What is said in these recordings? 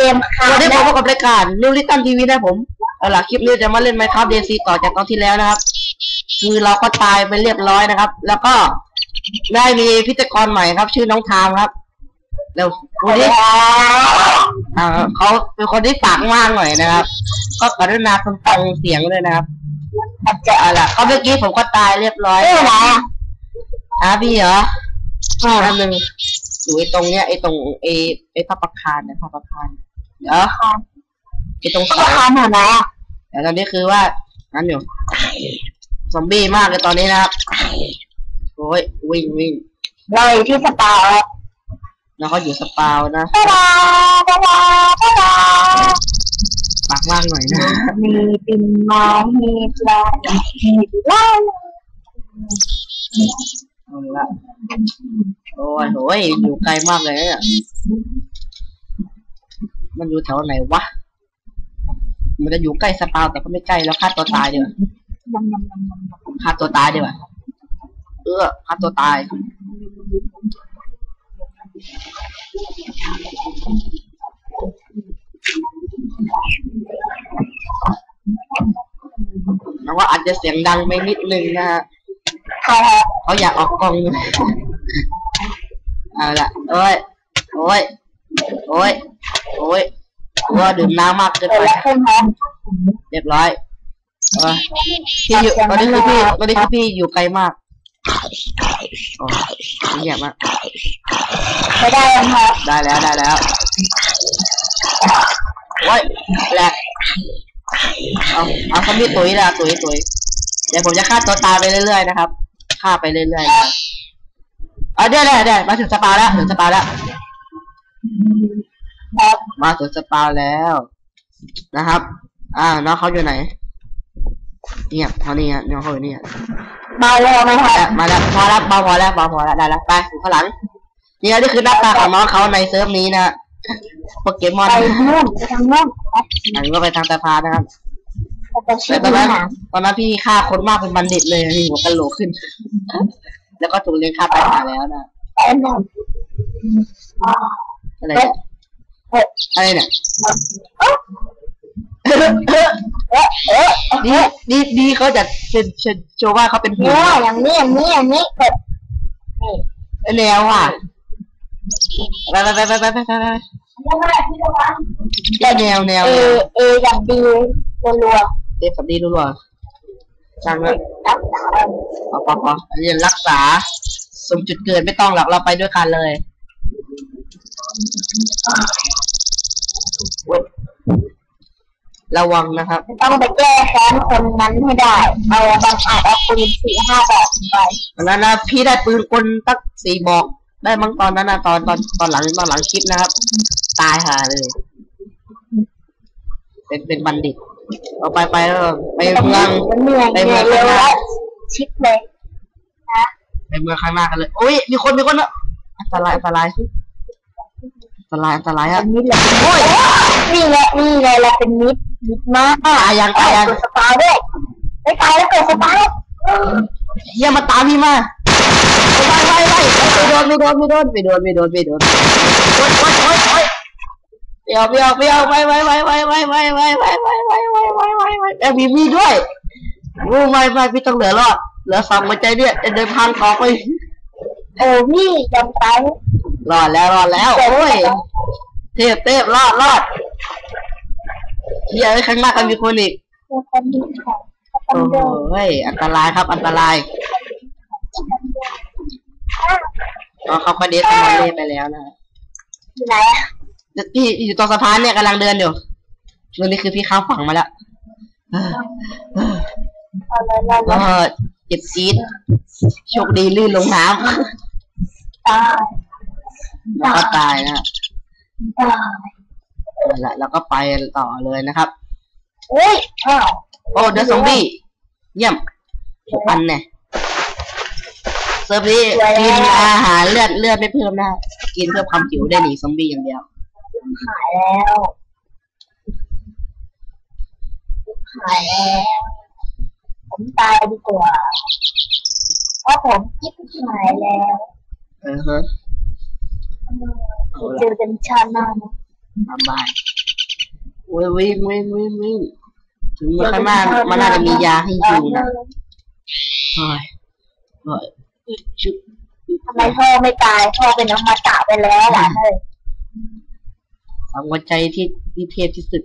กมคาวันนี้ผแล้มวมากับรายการนิวลิตันทีวีนะผมเอาล่ะคลิปนี้จะมาเล่นไมค์ครับเดซีต่อจากตอนที่แล้วนะครับ คือเราก็ตายไปเรียบร้อยนะครับ แล้วก็ได้มีพิธีกรใหม่ครับ ชื่อน้องทามครับเดี๋ยววันนี้อ่าเขาเป็นคนที่ปากมากหน่อยนะครับ ก็กรุณาฟังฟังเสียงด้วยนะครับอาจจะเอาล่ะก็เมื่อกี้ผมก็ตายเรียบร้อยเออไหนอะอะพี่เหรออ่าอันหนึ่งอยู่ไอ้ตรงเนี้ยไอ้ตรงไอ้ไอ้พระประคานเนี่ยพระประคาน เดี๋ยวไอ้ตรงก็เสาคานหาไหนอะแต่ตอนนี้คือว่างั้นอยู่ซอมบี้มากเลยตอนนี้นะครับโอ้ยวิ่งวิ่งเราอยู่ที่สปาแล้วแล้วเขาอยู่สปาวนะตาดาตาดาตาดาปากมากหน่อยนะมีปินไม้มีปลามีปลาเอาละโอ้ยโอ้ยอยู่ไกลมากเลยเนี่ย มันอยู่แถวไหนวะ มันจะอยู่ใกล้สปาวแต่ก็ไม่ใกล้แล้วฆ่าตัวตายดีกว่ายำยำยำยำฆ่าตัวตายดีกว่าเออฆ่าตัวตาย แล้วก็อาจจะเสียงดังไปนิดนึงนะฮะเขาอยากออกกล้องเอาละโอ้ย โอ้ย โอ้ย อ้ยว่าดื่มน้ำมากเกินเกิดไปอะไรขึ้นฮะเรียบร้อยเออพี่อยู่ตอนนี้คือพี่ตอนนี้คือพี่อยู่ไกลมากโอ้ยเงียบมากไม่ได้ยังฮะได้แล้วได้แล้วโอ้ยแหลกเอาเอาเขามีตุ๋ยละตุ๋ยตุ๋ยเดี๋ยวผมจะฆ่าตัวตายไปเรื่อยๆนะครับฆ่าไปเรื่อยๆนะเอาเดี๋ยวเดี๋ยวเดี๋ยวมาถึงสปาแล้วถึงสปาแล้วครับ มาถึงสปาแล้วนะครับ อ่าน้องเขาอยู่ไหนเงียบเขานี่ฮะน้องเขาอยู่นี่ฮะมาแล้วไหมมาฮะแล้วมาแล้วพอแล้วเบาพอแล้วเบาพอแล้วได้แล้วไปอยู่ข้างหลังนี่นี่คือหน้าตาของน้องเขาในเซิร์ฟนี้นะโปเกมอนไปนู่นไปทางนู่นครับอันนี้ก็ไปทางสะพานนะครับเราจะชื่แต่อตอนนั้นหนังตอนนั้นพี่ฆ่าคนมากเป็นบัณฑิตเลยมีหัวกะโหลกขึ้น แล้วก็ถูกเลี้ยงฆ่าตายมาแล้วนะไปหนึ่งอะไร อะไรเนี่ยดีดีดีเขาจะเชนเชนโชว่าเขาเป็นหุ่อย่างนี้อย่างนี้อย่างนี้กดแล้วอะไปไปไปไปไปไปไปแนวแนวเออเอออย่างดีรัวๆเด็กสับดีรัวๆจังเลยพอพอพอเรียนรักษาสมจุดเกินไม่ต้องหรอกเราไปด้วยกันเลย เว้ยระวังนะครับต้องไปแก้แค้นคนนั้นให้ได้ เอาบางอาจเอาปืนสี่ห้าแบบไปตอนนั้นนะพี่ได้ปืนกลตั้งสี่บอก ได้มั้งตอนนั้นนะตอนตอนตอนหลังตอนหลังคลิปนะครับ ตายหาเลย เป็นเป็นบัณฑิต เอาไปไปแล้วไปเมืองมันเหนื่อยไปเหเมืนื่อองยข้างหน้าเร็วแล้วชิดเลยนะไปเมืองข้างหน้ากันเลยโอ้ยมีคนมีคนอะอันตรายอันตราย อันตรายอันตรายอัอะนนี้แหละโอ้ยนี่แหละนี่แหละเราเป็นมิตรมิตรมากตายยังตายยังเกิดสปาด้วยไม่ตายแล้วเกิดสปาเฮียมาตามพี่มาไปไปไปไปโดนไม่โดนไม่โดนไม่โดนไม่โดนไม่โดนโอ๊ยโอ๊ยโอ๊ยโอ๊ยเปียวเปียวเปียวไปไปไปไปไปไปไปไปไปไปไปไปไปไปแอบมีมีด้วยโอ้ไม่ไม่พี่ต้องเหลือรอดเหลือสองหัวใจเนี่ยจะเดินทางต่อไปโอ้พี่จำตาย รอดแล้วรอดแล้ว โอ้ย เทพเทพรอดรอดเฮียไอ้ข้างหน้ากันมีคนอีกเจอคนดีค่ะโอ้โหเฮ้ยอันตรายครับ อันตรายอ๋อเขาก็เดสมาเล่ไปแล้วนะอยู่ไหนอะพี่อยู่ตรงสะพานเนี่ยกำลังเดินอยู่ตรงนี้คือพี่ข้ามฝั่งมาแล้วเอ้อเอาเลยเราก็เจ็บจี๊ดโชคดีลื่นลงน้ตายำ แล้วก็ตายนะตายนั่นแหละแล้วก็ไปต่อเลยนะครับอุ้ยอ้าวโอ้เดอะซอมบี้เยี่ยมหกอันเนี่ยเซิร์ฟนี้กินอาหารเลือดเลือดไม่เพิ่มนะกินเพื่อความหิวได้หนีซอมบี้อย่างเดียวหายแล้วหายแล้วผมตายดีกว่าเพราะผมคิดหายแล้ว เออฮะ เจอกันชาติหน้านะบ๊ายบายโอ้ยวิ่งวิ่งวิ่งวิ่งถึงมันข้างหน้ามันน่าจะมียาให้อยู่นะโอ้ยโอ้ยชุบทำไมพ่อไม่ตายพ่อเป็นอมตะไปแล้วหลานเลยสองหัวใจที่ที่เทพที่สุด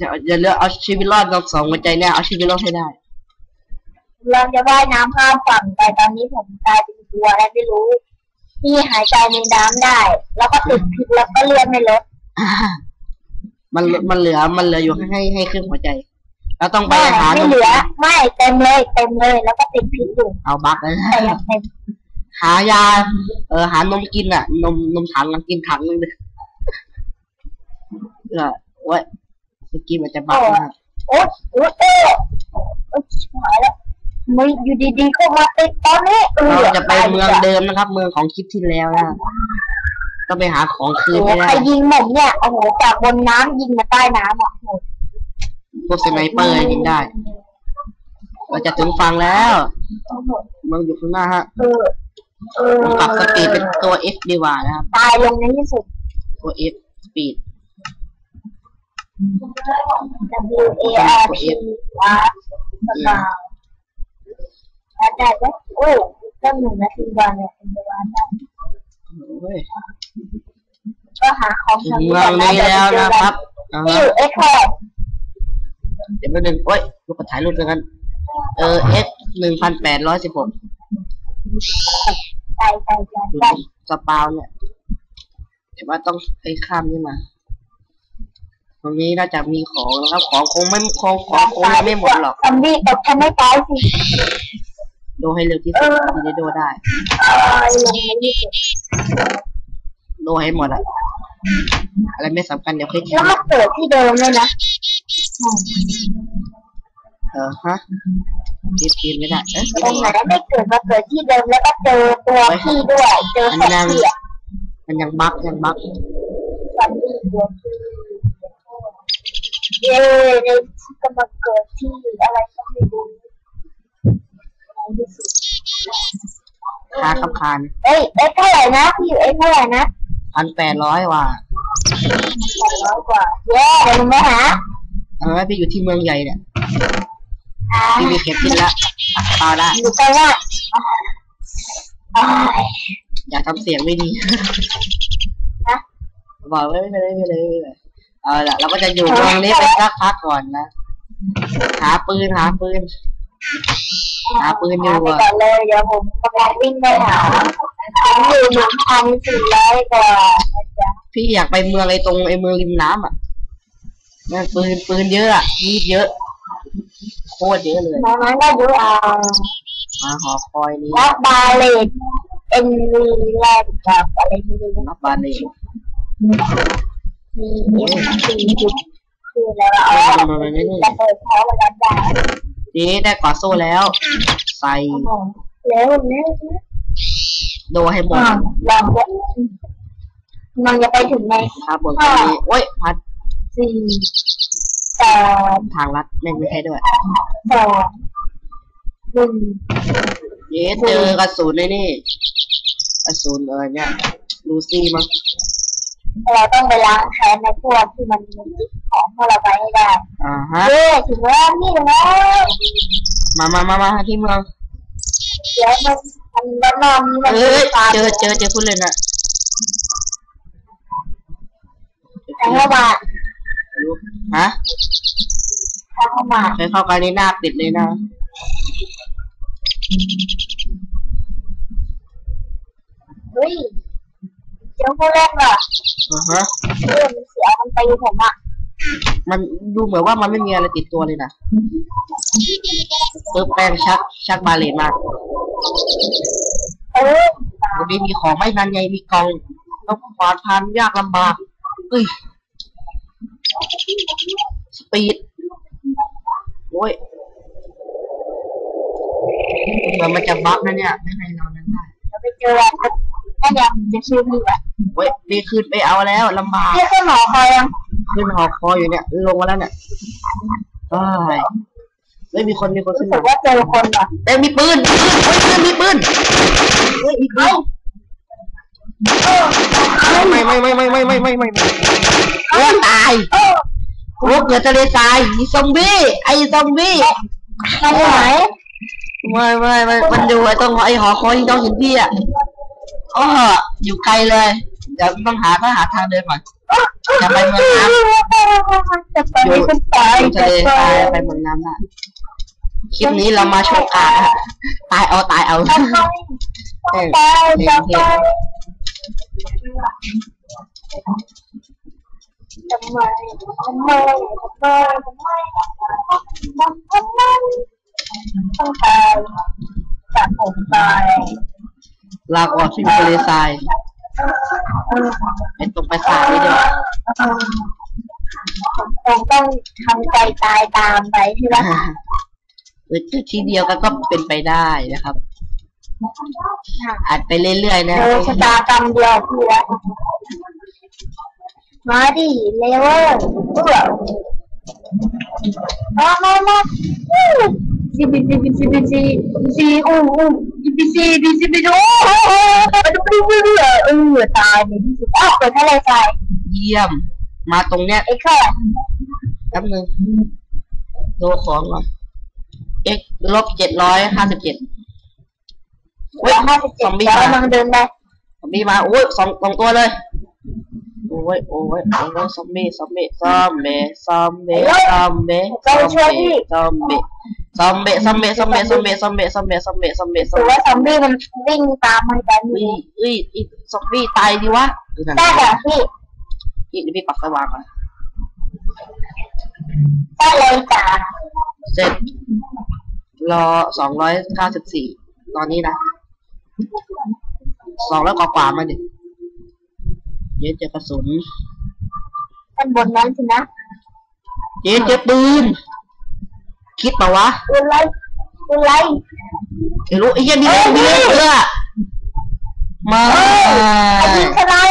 จะจะเลือกเอาชีวิตรอดกับสองหัวใจเนี่ยเอาชีวิตรอดให้ได้เราจะว่ายน้ำข้ามฝั่งไปตอนนี้ผมกลายเป็นตัวอะไรไม่รู้ ที่หายใจในน้ำได้ แล้วก็ติดพิษแล้วก็เลือดไม่ลดมันมันเหลือมันเหลืออยู่ให้ให้ครึ่งหัวใจเราต้องไปไม่หาไม่นมเหลือ ไม่เต็มเลยเต็มเลย แล้วก็ติดพิษอยู่เอาบักเลยแต่ยังเต็มหายา เออหานมกินอะ นมนมถังอะกินถังนึงเลยเออโอ้ยเมื่อกี้มันจะบักนะโอ๊ยโอ๊ยโอ๊ยโอ๊ยชิบหายแล้ว ไม่อยู่ดีๆก็มาติดตอนนี้เออเราจะไปเมืองเดิมนะครับ เมืองของคลิปที่แล้วนะต้องไปหาของคืโอ้นโหให้ได้ใครยิงผมเนี่ยโอ้โหจากบนน้ำยิงมาใต้น้ำอะโอ้โหพวกสไนเปอร์ยิงได้เราจะถึงฝั่งแล้วโอ้โหเมืองอยู่ข้างหน้าฮะเออเออผมปรับสปีดเป็นตัว F ดีกว่านะครับตายลงในที่สุด ตัว F สปีด W A R P ว้าสกาว อาจารย์ว่าโอ้ยตั้งหนึ่งนาทีวันเนี่ยเป็นวันได้โอ้ยก็หาของถึงเมืองนี้แล้วนะครับอ่าที่ฮะอยู่เอ็กคอร์เดี๋ยวแป๊บนึงโอ้ยลูกกระถ่ายรูปกัน เออ X หนึ่งพันแปดร้อยสิบหกใจใจใจดูใจสปาวเนี่ย แต่ว่าต้องไปข้ามนี่มา ตรงนี้น่าจะมีของนะครับ ของคงไม่ของของคงยังไม่หมดหรอกซอมบี้ตบฉันไม่ตายสิดูให้เร็วที่สุดที่จะดูได้เอ้ยลงในที่สุดดูให้หมดอะอะไรไม่สำคัญเดี๋ยวค่อยทิ้แล้วงมาเกิดที่เดิมเลยนะเออฮะทีมทีมไม่ได้เอ๊ะตรงไหนไม่เกิดมาเกิดที่เดิมแล้วก็เจอตัวพี่ด้วยเจอศพพี่อะมันยังบั๊กยังบั๊กซอมบี้ตัวพี่ เย้ในที่ก็มาเกิดที่อะไรก็ไม่รู้ในที่สุดคาขับคานเอ้ยเอ้ยเท่าไหร่นะพี่อยู่เอ้ยเท่าไหร่นะพันแปดร้อยว่ะแปดร้อยกว่าเย้เดี๋ยวหนูไปหาเออพี่อยู่ที่เมืองใหญ่เนี่ยอ่าพี่มีเข็มทิศละเปล่าละอยู่ใกล้ว่าอ่าอย่าทำเสียงไม่ดีนะบอกไม่เป็นไรไม่เป็นไม่เป็นไร เอาละเราก็จะอยู่เมืองนี้ไปสักพักก่อนนะหาปืนหาปืนหาปืนอยู่ไปอะก่อนเลยเดี๋ยวผมกำลังวิ่งไปหาผมอยู่หนึ่งพันสี่ร้อยกว่านะจ๊ะพี่อยากไปเมืองไอ้ตรงไอ้เมืองริมน้ำอะนั่นปืนปืนเยอะอะมีดเยอะโคตรเยอะเลยน้องนั้นก็ดูเอามาหอคอยนี้รับบาเลตเอ็นวีแลนด์กับอะไรไม่รู้รับบาเลน มีสีจุดคืออะไรวะอ๋อมามาไม่นี่ระเบิดเขามารับได้ทีนี้ได้กอดโซ่แล้ว ใส่โอ้โหเร็วเร็วโดให้หมดอ่าลองจะมันจะไปถึงในครับบนตรงนี้โอ้ยพัดสี่แปดทางลัดแม่งไม่ใช่ด้วยสองหนึ่งเย้เจอกระสุนในนี่กระสุนเออเนี่ยลูซี่มั้ง เราต้องไปล้างแค้นในพวกที่มันมีของพวกเราไปให้ได้อ่าฮะ เย้ถึงแล้วนี่ถึงแล้วมามามามาที่เมืองเดี๋ยวมันมันด้านนอกนี้มันเอ้ยตาเจอเจอเจอผู้เล่นอะทางเข้ามาฮะทางเข้ามาเคยเข้ากันในหน้าติดเลยนะเฮ้ย เจ้าผู้เล่นว่ะอ่าฮะเรื่องมันเสียมันตีผมอะมันดูเหมือนว่ามันไม่มีอะไรติดตัวเลยนะปึ๊บแป้งชักชักบาเลนมาเออวันนี้มีของไม่นันใหญ่มีกล่องต้องควานพันยากลำบากเอ้ยสปีดโอ้ยเหมือนมันจะบั๊กนะเนี่ย ไม่ให้เรานั้นได้ เดี๋ยวไปเจอกันถ้าอยากจะชื่อพี่อะ เว้ยดีขึ้นไปเอาแล้วลำบากเรียกขึ้นหอคอยยังขึ้นหอคอยอยู่เนี่ย ลงมาแล้วเนี่ยไอ้ายไม่มีคนมีคนรู้ขึ้นสึมากว่าเจอคนว่ะเอ้ยมีปืนมีปืนเฮ้ยเพื่อนมีปืนเฮ้ยมีปืนเออไม่ไม่ไม่ไม่ไม่ไม่ไม่ไม่ไม่เออตายเออโอ้เกิดทะเลทรายมีซอมบี้ไอ้ซอมบี้มันอยู่ไหนไม่ไม่ไม่มันอยู่ไอ้ตรงไอ้หอคอยที่น้องเห็นพี่อะอ๋ออยู่ไกลเลยเดี๋ยวต้องหาต้องหาทางเดินก่อนจะไปเมืองน้ำจะไปขึ้นไปอยู่ทะเลทรายไปเมืองน้ำได้คลิปนี้เรามาโชว์กาฮะตายเอาตายเอาจะไปจะไปจะไปทำไมทำไมทำไมทำไมทำไมต้องตายจากผมตายลาก่อนที่มีทะเลทราย เป็นตรงไปสาทนี่เดียวคงต้องทำใจตายตามไปใช่ไหมเออทีเดียวกันก็เป็นไปได้นะครับอาจไปเรื่อยๆนะเออชะตากรรมเดียวพี่ละมาดิเลเวอร์เออมามามาซีบีซีบีซีบีซีซีอู้อู้ซีบีซีบีซีบีโอ้โหดูดูดูดูเอ อตายในที่สุดอ้าวเปิดทะเลทรายเยี่ยม มาตรงเนี้ยไอ้ข้าแป๊บนึงดูของก่อน x ลบเจ็ดร้อยห้าสิบเจ็ดเว้ยห้าสิบเจ็ดแล้วมันเดินได้ซอมบี้มาโอ้ยสองสองตัวเลย โอ้ยโอ้ยโอ้ยซอมบี้ซอมบี้ซอมบี้ซอมบี้ซอมบี้ซอมบี้ซอมบี้ซอมบี้ซอมบี้ซอมบี้ซอมบี้ซอมบี้ซอมบี้ซอมบี้ซอมบี้ซอถืมอบี้ว่าซอมบี้มันวิ่งตามมันกันเอ้ยเอ้ยอีซอมบี้ตายดีวะดูนั่นได้เหรอพี่พี่เดี๋ยวพี่ปักสว่างก่อนได้เลยจ้าเสร็จรอสองร้อยเก้าสิบสี่ตอนนี้นะสองร้อยกว่าๆมาดิเย้เจอกระสุนด้านบนนั้นสินะเจ๊เจอปืน คิดเปล่าวะปืนไรปืนไรไม่รู้ไอ้เหี้ยันนี่เลยมีเลยเพื่อมาไอ้ยิงทนาย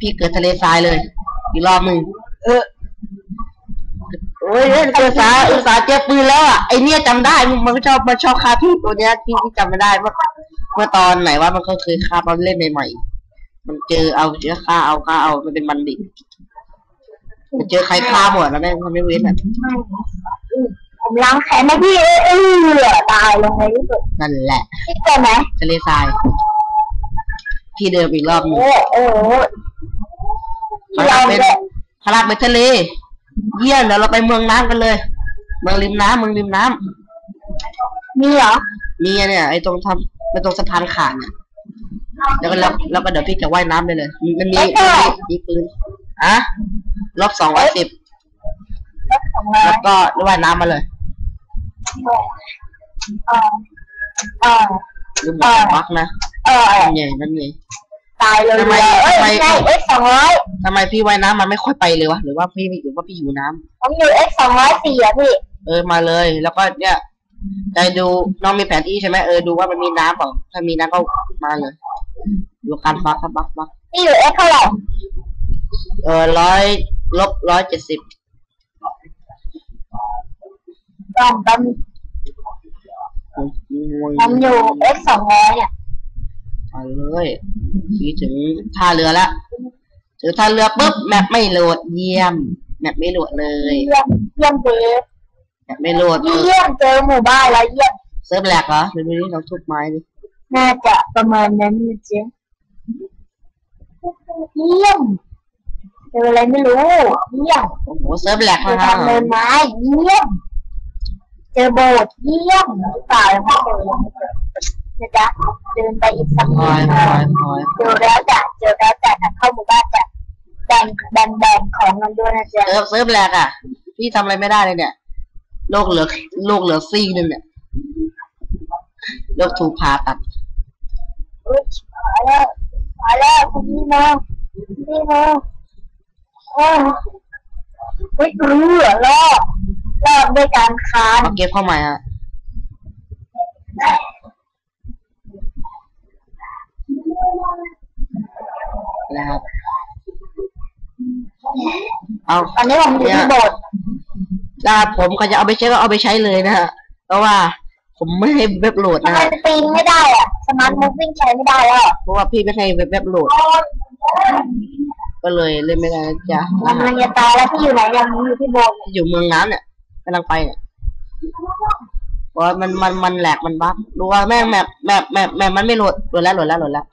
พี่เกิดทะเลทรายเลย อีกรอบหนึ่งเออโอ้ยเล่นอุตสาห์อุตสาห์เจอปืนแล้วอะไอเนี่ยจำได้มันมันชอบมันชอบฆ่าพี่ตัวเนี้ยพี่ที่จำไม่ได้เมื่อเมื่อตอนไหนว่ามันก็เคยฆ่าตอนเล่นใหม่ๆ มันเจอเอาเจอฆ่าเอาฆ่าเอามันเป็นบัณฑิตมันเจอใครฆ่าหมดแล้วแม่งมันไม่เว้นอะผมล้างแค้นให้พี่เออตายลงในที่สุดนั่นแหละพี่เจอไหมทะเลทราย พี่เดิมอีกรอบหนึงโอ้โอ้ที่เราเนี่ยขลาดไปทะเล เยี่ยมเดี๋ยวเราไปเมืองน้ำกันเลย เมืองริมน้ำเมืองริมน้ำมีเหรอมีอะเนี่ยไอ้ตรงทำมันตรงสะพานขาดเนี่ย แล้วก็แล้วแล้วก็เดี๋ยวพี่จะว่ายน้ำไปเลยมันมีไม่ใช่มีมีปืนอะลบสองร้อยสิบรถของเราแล้วก็ว่ายน้ำมาเลยเออเออลืมเออบักนะเออนั่นไงนั่นไงตายเลยทำไมเอ้ยทำไมไม่ใช่เอ็กสองร้อยทำไมพี่ว่ายน้ำมันไม่ค่อยไปเลยวะหรือว่าพี่หรือว่าพี่อยู่น้ำผมอยู่เอ็กสองร้อยสี่อะพี่เออมาเลย แล้วก็เนี่ยใจดูน้องมีแผนที่ใช่ไหมเออดูว่ามันมีน้ำเปล่าถ้ามีน้ำก็มาเลย ดูการบักครับบักบักพี่อยู่เอ็กเท่าไหร่เออร้อยลบร้อยเจ็ดสิบลองกันผมอยู่เอ็กสองร้อยอะมาเลยพี่ถึงท่าเรือละถึงท่าเรือปุ๊บแมปไม่โหลดเยี่ยม แมปไม่โหลดเลยเยี่ยมเยี่ยมเจอแมปไม่โหลดเออเยี่ยมเจอหมู่บ้านแล้วเยี่ยมเซิร์ฟแหลกเหรอดูดิเราทุบไม้ดิ น่าจะประมาณนั้นนะเจ๊เยี่ยมเจออะไรไม่รู้เยี่ยมโอ้โหเซิร์ฟแหลกเจอนะทางเดินไม้เยี่ยมเจอโบสถ์เยี่ยมหรือเปล่ายังไม่เจอยังไม่เจอนะจ๊ะเดินไปอีกสักพลนิอดยพลอยพลอยเจอแล้วจ้ะเจอแล้วจ้ะทางเข้าหมู่บ้านจ้ะแบ่งแบ่งแบ่งของกันด้วยนะจ๊ะเซิร์ฟเซิร์ฟแหลกอะ พี่ทำอะไรไม่ได้เลยเนี่ย โลกเหลือ โลกเหลือซีกหนึงเนี่ย โลกถูกผ่าตัด อุ้ยมาแล้วมาแล้วคุณพี่น้องพี่น้องโอ้ยเฮ้ยรู้เหรอรอดรอดด้วยการคานเอาเก็บเข้าม่อะนะครับเอาตอนนี้ผมอยู่ที่โบสถ์ถ้าผมเขาจะเอาไปใช้ก็เอาไปใช้เลยนะฮะเพราะว่า ผมไม่ให้เว็บโหลดทำนะไมฮะปีนไม่ได้อะสมาร์ทมูฟวิ่งใช้ไม่ได้แล้วเพราะว่าพี่ไม่ให้เว็บเว็บโหลด ก็เลยเล่นไม่ได้นะจ๊ะมันมันจะตายแล้วพี่อยู่ไหนยังอยู่ที่โบสถ์อยู่เมืองน้ำเนี่ยกำลังไปเนี่ยเพราะว่ามันมันมันแหลกมันบั๊กดูว่าแม่งแมปแมปแมปแมปมันไม่โหลดโหลดแล้วโหลดแล้วโหลดแล้ว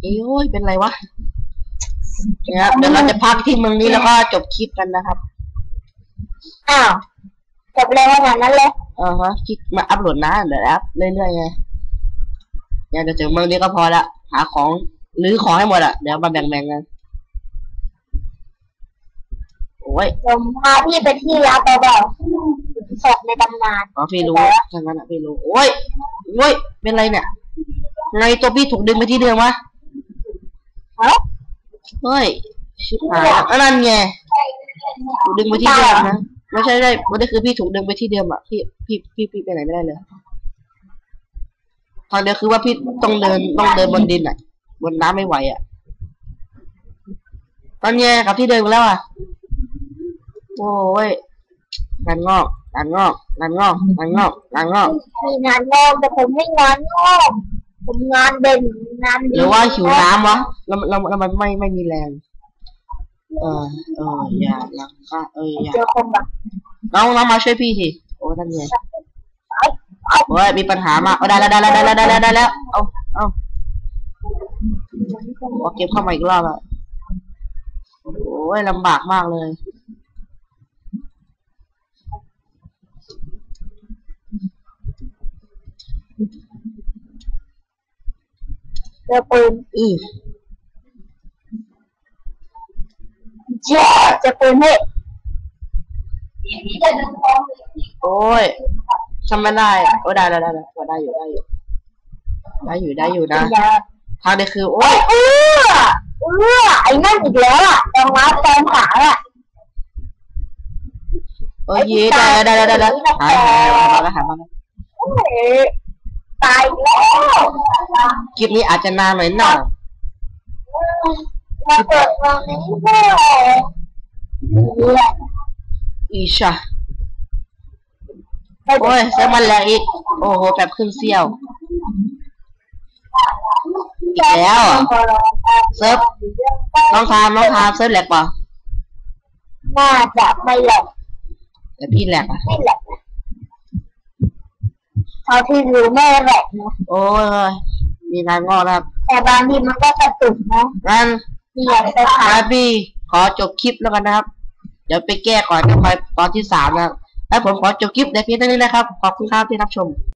เอ้ยโอ้ยเป็นไรวะเนี่ยครับเดี๋ยวเราจะพักที่เมืองนี้แล้วก็จบคลิปกันนะครับ อ้าว จบเลยขนาดนั้นเลยเออฮะคลิปมาอัพโหลดนะเดี๋ยวอัพเรื่อยๆไงเนี่ยเดี๋ยวถึงเมืองนี้ก็พอละหาของหรือของให้หมดอะเดี๋ยวมาแบ่งๆกันโอ้ยผมพาพี่ไปที่ลาไปแบบศพในตำนานอ๋อพี่รู้ทางนั้นอะพี่รู้โอ้ยโอ้ยเป็นไรเนี่ยไงตัวพี่ถูกดึงไปที่เดิมวะเอ้าเฮ้ยชิบหายแล้วอันนั่นไงถูกดึงไปที่เดิมนะ ไม่ใช่ได้ไม่ได้คือพี่ถูกดึงไปที่เดิมอะพี่พี่พี่พี่ไปไหนไม่ได้เลยทางเดียวคือว่าพี่ต้องเดินต้องเดินบนดินอะบนน้ำไม่ไหวอะตอนเนี้ยกลับที่เดิมแล้วอะโอ้ยงานงอกงานงอกงานงอกงานงอกงานงอกมีงานงอกแต่ผมไม่งานงอกผมงานเด่นงานดีหรือว่าหิวน้ำวะแล้วแล้วแล้วมันไม่ไม่มีแรง เออเอออย่าลังค่าเอออย่าเจอคนแบบน้องน้องมาช่วยพี่ทีโอ้ท่านไงโอ้ยมีปัญหามากเอาได้แล้วได้แล้วได้แล้วได้แล้วได้แล้วเอาเอาเอาเก็บเข้ามาอีกรอบอะโอ้ยลำบากมากเลยเจอปืนอือ เจ๊เจอปืนให้โอ้ยทำไม่ได้อะโอ้ได้ได้ได้ได้ได้อยู่ได้อยู่ได้อยู่ได้อยู่นะอย่าทางเดียวคือ โอ้โอ้ยยเอื้อเอื้อไอ้นั่นอีกแล้วอะแตงร้านแตงขาอะโอ้ยยีได้ได้ได้ได้ได้หายหายหายมาแล้วหายมาแล้วเอ้ยตายแล้วคลิปนี้อาจจะนานหน่อยหน่อย มาเปิดตรงนี้ด้วยเนี่ยอีชาไม่โอ้ยเซิร์ฟมันแรงอีก โอ้โหแบบขึ้นเซี่ยว อีกแล้วเหรอเซิร์ฟน้องทามน้องทามเซิร์ฟแหลกเปล่าน่าจะไม่แหลกแต่พี่แหลกอะไม่แหลกนะเขาที่รู้ไม่แหลกนะโอ้ยมีงานงอกแล้วครับแต่บางทีมันก็กระตุกนะงั้นนี่ อยากไปขายอาพี่ขอจบคลิปแล้วกันนะครับ เดี๋ยวไปแก้ก่อนนะไปตอนที่สามนะครับแล้วผมขอจบคลิปในเพียงเท่านี้นะครับ ขอบคุณครับที่รับชม